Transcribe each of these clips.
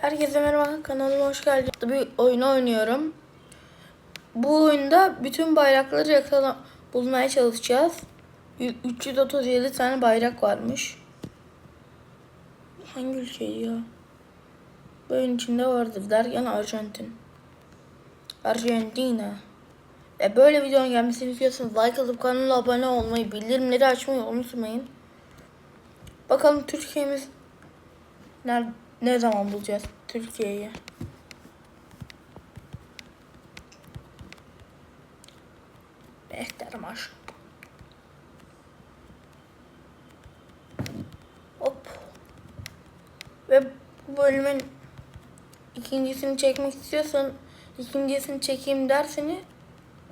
Herkese merhaba kanalıma hoş geldiniz. Bir oyun oynuyorum. Bu oyunda bütün bayrakları yakala bulmaya çalışacağız. Y- 337 tane bayrak varmış. Hangi ülkeydi ya? Bu oyun içinde vardır derken Arjantin. Arjantina. Ve böyle videonun gelmesini istiyorsanız like atıp kanala abone olmayı, bildirimleri açmayı unutmayın. Bakalım Türkiye'miz ne, ne zaman bulacağız Türkiye'yi? Beklerim aşk. Hop. Ve bu bölümün ikincisini çekmek istiyorsan ikincisini çekeyim derseniz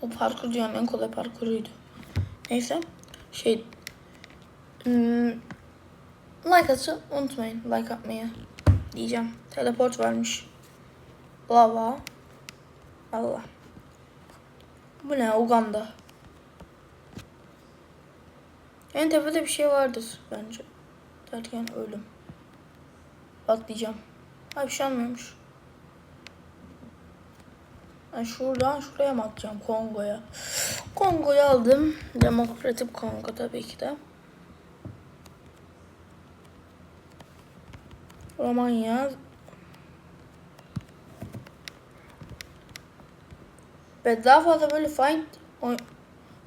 o parkur dünyanın en kolay parkuruydu. Neyse. Şey hmm, like atı unutmayın. Like atmayı. Diyeceğim. Teleport vermiş. Lava. Allah. Bu ne? Uganda. En tepede bir şey vardır bence. Derken ölüm. Atlayacağım. Ha bir şey almıyormuş. Ben şuradan şuraya mı atacağım? Kongo'ya. Kongo'yu aldım. Demokratik Kongo tabii ki de. Romanya. Ve daha fazla böyle find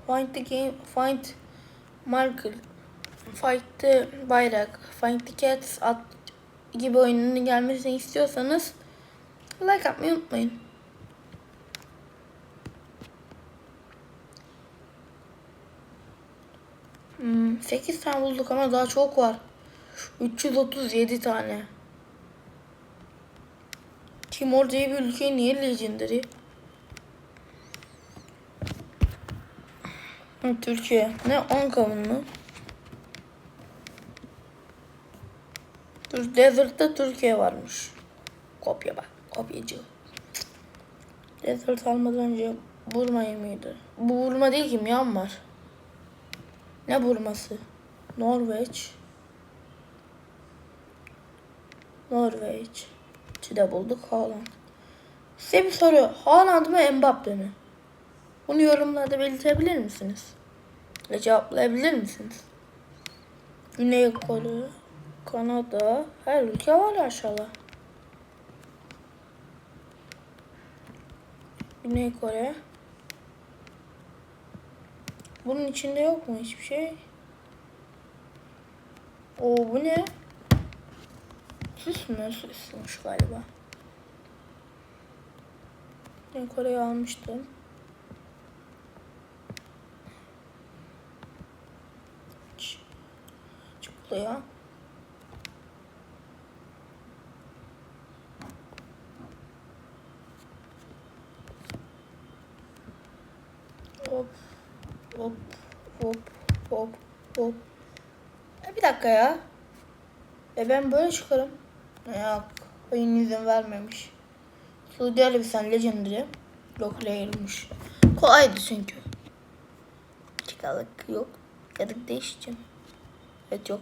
find the game find marker find the bayrak find the cats at gibi oyunun gelmesini istiyorsanız like atmayı unutmayın. Hmm, 8 tane bulduk ama daha çok var. 337 tane. Timor diye bir ülke niye legendary? Türkiye. Ne 10 kavunlu? Dur Desert'ta Türkiye varmış. Kopya bak. Kopyacı. Desert almadan önce Burma mıydı? Bu Burma değil ki Myanmar. Ne Burması? Norveç. Norveç. Çide bulduk Haaland. Size bir soru. Haaland mı Mbappe mi? Bunu yorumlarda belirtebilir misiniz? Ve cevaplayabilir misiniz? Güney Kore, Kanada, her ülke var aşağıda. Güney Kore. Bunun içinde yok mu hiçbir şey? Oo bu ne? Süs mü? Süsmüş galiba. Kore'yi almıştım. Ç- Çıplıyor. Hop. Hop. Hop. Hop. Hop. E bir dakika ya. E ben böyle çıkarım. Yok. Oyun izin vermemiş. Suudi Arabistan Legendary. Loclayer'mış. Kolaydı çünkü. Çıkalık yok. Yadık değişeceğim. Evet yok.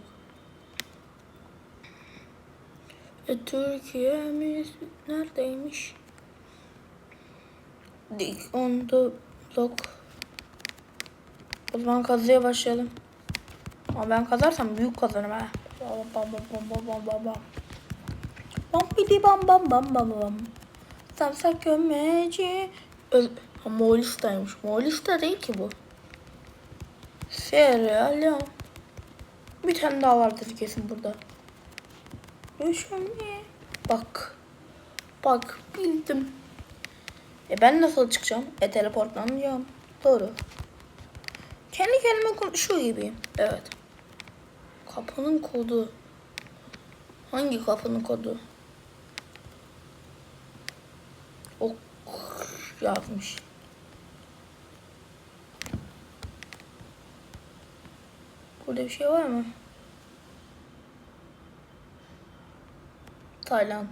E Türkiye'miz neredeymiş? Dik on the block. O zaman kazıya başlayalım. Ama ben kazarsam büyük kazanırım ha. Bam bam bam bam bam bam bam. Bidi bam bam bam bam bam. Sarsak gömeci. Ö- Ha, Moğolistan'ymış. Moğolistan değil ki bu. Leone. Bir tane daha vardır kesin burada. Düşünme. Bak. Bak bildim. E ben nasıl çıkacağım? E teleportlanacağım. Doğru. Kendi kendime konuşuyor gibiyim. Evet. Kapının kodu. Hangi kapının kodu? Ok yazmış. Burada bir şey var mı? Tayland.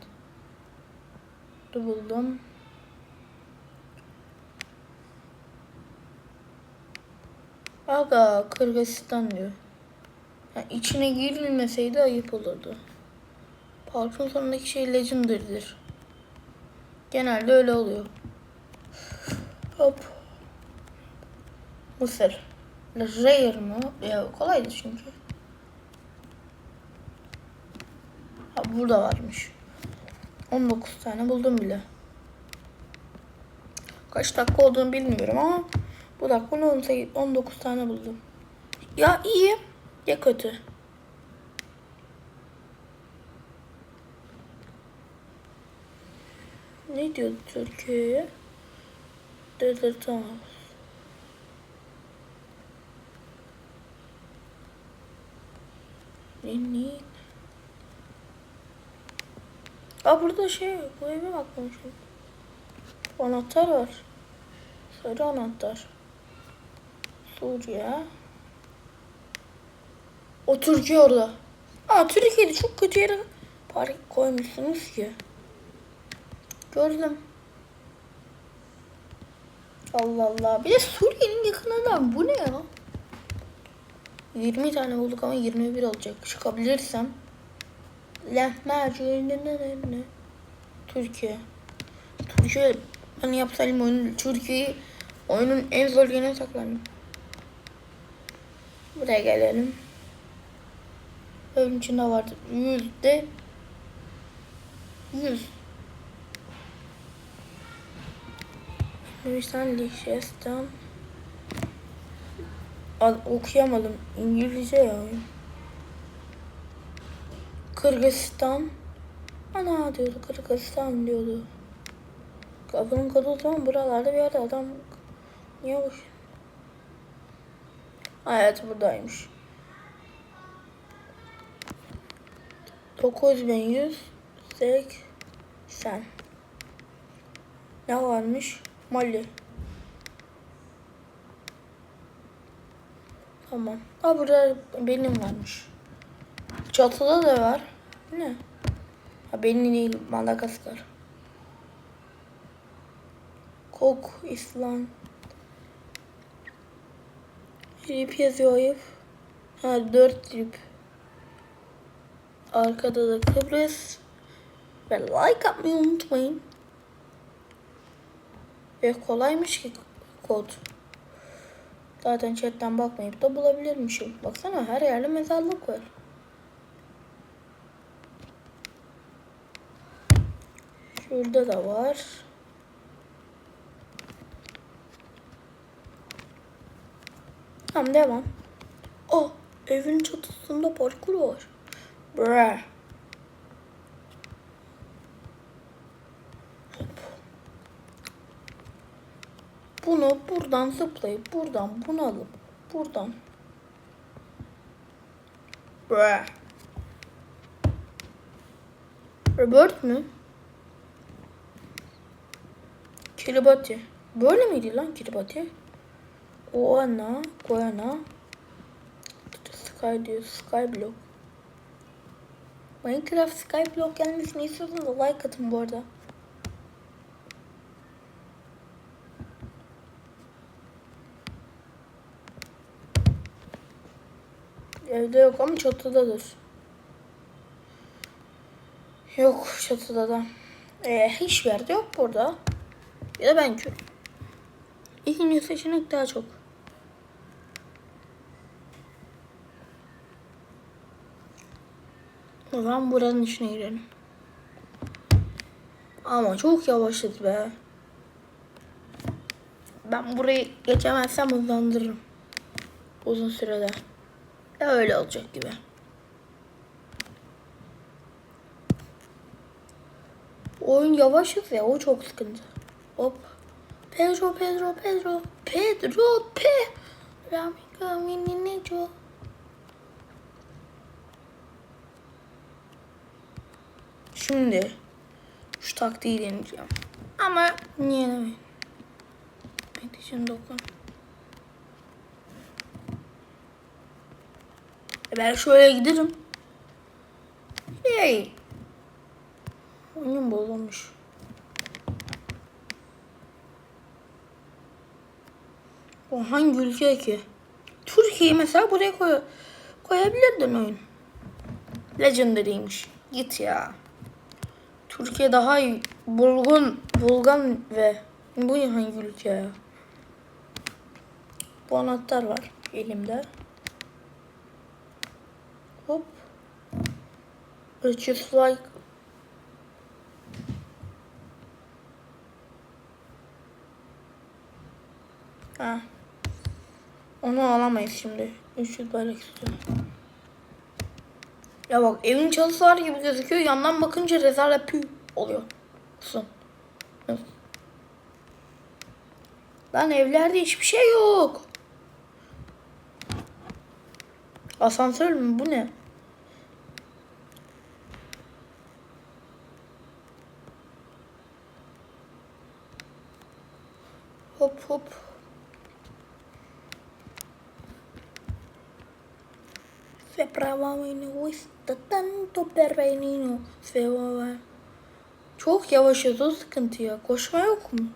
Dur buldum. Aga Kırgızistan diyor. Yani içine girilmeseydi ayıp olurdu. Parkın sonundaki şey Legendary'dir. Genelde öyle oluyor. Hop. Mısır. Rare mı? Ya kolaydı çünkü. Ha burada varmış. 19 tane buldum bile. Kaç dakika olduğunu bilmiyorum ama bu dakika 18 19 tane buldum. Ya iyi ya kötü. Ne diyor Türkiye'ye? House. Ne ne? Aa burada şey bu eve bakmamışım. Anahtar var. Sarı anahtar. Suriye. O Türkiye orada. Aa Türkiye'de çok kötü yere park koymuşsunuz ki. Gördüm. Allah Allah. Bir de Suriye'nin yakınından bu ne ya? 20 tane bulduk ama 21 olacak. Çıkabilirsem. Lahmacun. Türkiye. Türkiye. Ben yapsaydım oyunu Türkiye'yi oyunun en zor yerine saklandım. Buraya gelelim. Oyun içinde vardı. Yüzde yüz. Hindistan Liechtenstein. Okuyamadım. İngilizce ya. Kırgızistan. Ana diyordu. Kırgızistan diyordu. Kapının kodu o zaman buralarda bir yerde adam niye boş? Evet buradaymış. 9180 Ne varmış? Mali. Tamam. Ha burada benim varmış. Çatıda da var. Ne? Ha benim değil Madagaskar. Kok İslam. Rip yazıyor ayıp. Ha dört rip. Arkada da Kıbrıs. Ve like atmayı unutmayın. Ve kolaymış ki kod. Zaten chatten bakmayıp da bulabilirmişim. Baksana her yerde mezarlık var. Şurada da var. Tamam devam. Oh evin çatısında parkur var. Bra. Bunu buradan zıplayıp buradan bunu alıp buradan. Bra. Robert mü? Kiribati. Böyle miydi lan Kiribati? Oana, Goana. Sky diyor, Skyblock. Minecraft Skyblock gelmesini istiyorsanız like atın bu arada. Evde yok ama çatıdadır. Yok çatıda da. Ee, hiçbir yerde yok burada. Ya da ben kör. İkinci seçenek daha çok. O zaman buranın içine girelim. Ama çok yavaşladı be. Ben burayı geçemezsem hızlandırırım. Uzun sürede. Öyle olacak gibi. Oyun yavaş ya o çok sıkıntı. Hop. Pedro, Pedro, Pedro, Pedro, Pe. Ramiga, mini neco. Şimdi şu taktiği deneyeceğim. Ama niye demeyin. Edition dokun. Ben şöyle giderim. Hey. Oyun bozulmuş. O hangi ülke ki? Türkiye mesela buraya koy koyabilirdin oyun. Legendary'ymiş. Git ya. Türkiye daha iyi. Bulgun, Bulgan ve bu hangi ülke ya? Bu anahtar var elimde. Hop. Just like Ha. Onu alamayız şimdi. 300 bayrak istiyorum. Ya bak evin çalısı var gibi gözüküyor. Yandan bakınca rezalet pü oluyor. Sun. Lan evlerde hiçbir şey yok. Asansör mü? Bu ne? hop. Справа минуло tanto pervenino sevalar. Çok yavaş o sıkıntı ya. Koşma yok mu?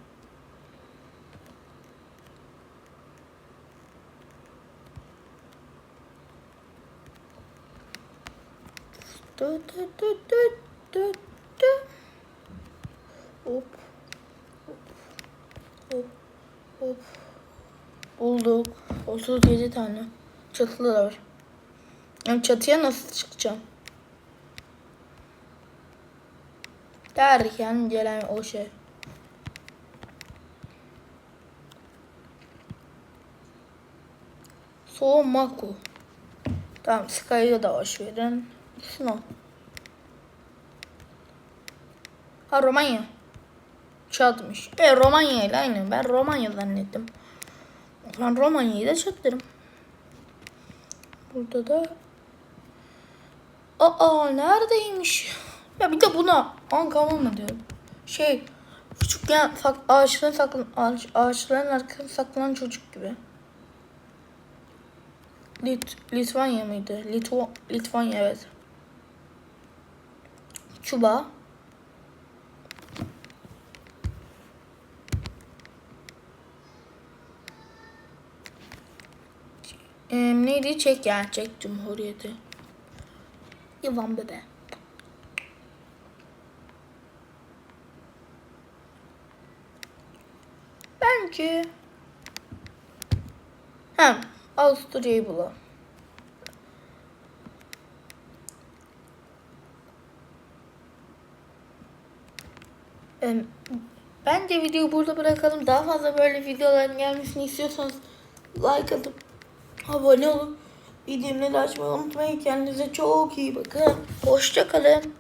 Hop. Hop. Bulduk. 37 tane. Çatılı da var. Yani çatıya nasıl çıkacağım? Derken gelen o şey. Soğumaku. Tamam Sky'ı da boş verin. Snow. Ha Romanya. Çatmış. E Romanya ile aynı. Ben Romanya zannettim. Ben Romanya'yı da çatırım. Burada da Aa neredeymiş? Ya bir de buna Ankara mı diyorum. Şey küçükken sak, ağaçların saklan ağaç, ağaçların arkasında saklanan çocuk gibi. Lit, Litvanya mıydı? Litva, Litvanya evet. Çuba. Ee, neydi? Çek yani Çek Cumhuriyeti. Yılan bebe. Bence hem Avusturya'yı bulalım. Bence videoyu burada bırakalım. Daha fazla böyle videoların gelmesini istiyorsanız like atıp abone olun. Bildirimleri açmayı unutmayın. Kendinize çok iyi bakın. Hoşça kalın.